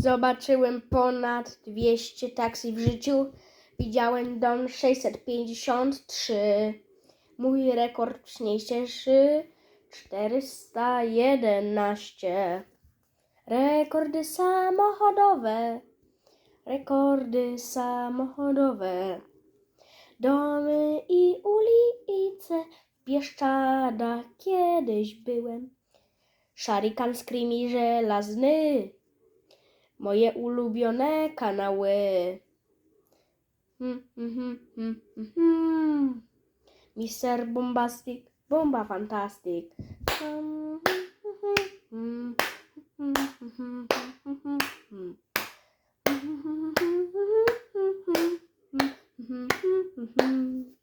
Zobaczyłem ponad 200 taksji w życiu. Widziałem dom 653. Mój rekord wcześniejszy 411. Rekordy samochodowe. Rekordy samochodowe. Domy i ulice w Bieszczadach kiedyś byłem. Szarikan Screamy żelazny moje ulubione kanały. Hmm, hmm, hmm, hmm, hmm. Mister Bombastic, Bomba Fantastic. Hmm, hmm, hmm, hmm, hmm, hmm. Mm-hmm.